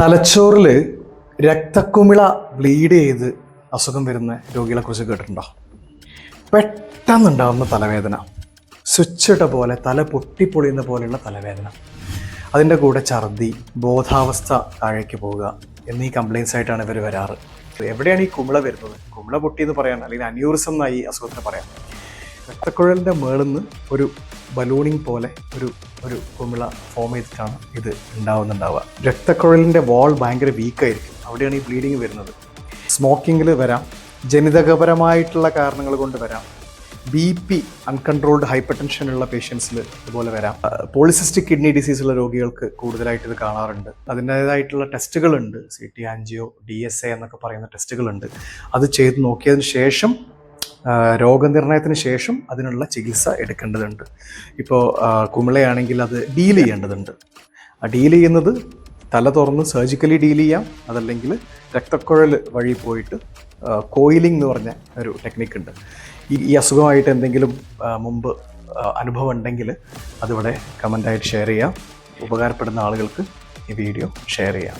തലച്ചോറിൽ രക്തക്കുമിള ബ്ലീഡ് ചെയ്ത് അസുഖം വരുന്ന രോഗികളെ കുറിച്ച് കേട്ടിട്ടുണ്ടോ? പെട്ടെന്നുണ്ടാകുന്ന തലവേദന. സ്വിച്ച് ഇട്ട പോലെ തല പൊട്ടിപ്പൊളിയുന്ന പോലെയുള്ള തലവേദന. അതിന്റെ കൂടെ ഛർദി ബോധാവസ്ഥ താഴേക്ക് പോവുക എന്നീ കംപ്ലയിൻസ് ആയിട്ടാണ് ഇവർ വരാറ്. എവിടെയാണ് ഈ കുമിള വരുന്നത്? കുമിള പൊട്ടി എന്ന് പറയാൻ അല്ലെങ്കിൽ അന്യൂറിസം എന്നായി അസുഖത്തിന് പറയാം. രക്തക്കുഴലിന്റെ മേളിൽ നിന്ന് ഒരു ബലൂണിങ് പോലെ ഒരു ഒരു കുമിള ഫോം ചെയ്തിട്ടാണ് ഇത് ഉണ്ടാവുന്നുണ്ടാവുക. രക്തക്കുഴലിന്റെ വാൾ ഭയങ്കര വീക്കായിരിക്കും അവിടെയാണ് ഈ ബ്ലീഡിങ് വരുന്നത്. സ്മോക്കിങ്ങിൽ വരാം. ജനിതകപരമായിട്ടുള്ള കാരണങ്ങൾ കൊണ്ട് വരാം. ബി പി അൺകൺട്രോൾഡ് ഹൈപ്പർ ടെൻഷനുള്ള പേഷ്യൻസിൽ ഇതുപോലെ വരാം. പോളിസിസ്റ്റിക് കിഡ്നി ഡിസീസ് ഉള്ള രോഗികൾക്ക് കൂടുതലായിട്ട് ഇത് കാണാറുണ്ട്. അതിന്റേതായിട്ടുള്ള ടെസ്റ്റുകളുണ്ട് C T angio D S A എന്നൊക്കെ പറയുന്ന ടെസ്റ്റുകളുണ്ട് അത് ചെയ്ത് നോക്കിയതിന് ശേഷം രോഗനിർണയത്തിന് ശേഷം അതിനുള്ള ചികിത്സ എടുക്കേണ്ടതുണ്ട്. ഇപ്പോൾ കുമിളയാണെങ്കിൽ അത് ഡീൽ ചെയ്യേണ്ടതുണ്ട്. ആ ഡീൽ ചെയ്യുന്നത് തല തുറന്ന് സർജിക്കലി ഡീൽ ചെയ്യാം. അതല്ലെങ്കിൽ രക്തക്കുഴൽ വഴി പോയിട്ട് കോയിലിംഗ് എന്ന് പറഞ്ഞ ഒരു ടെക്നിക്ക് ഉണ്ട്. ഈ ഈ അസുഖമായിട്ട് എന്തെങ്കിലും മുമ്പ് അനുഭവം ഉണ്ടെങ്കിൽ അതിവിടെ കമന്റായിട്ട് ഷെയർ ചെയ്യാം. ഉപകാരപ്പെടുന്ന ആളുകൾക്ക് ഈ വീഡിയോ ഷെയർ ചെയ്യാം.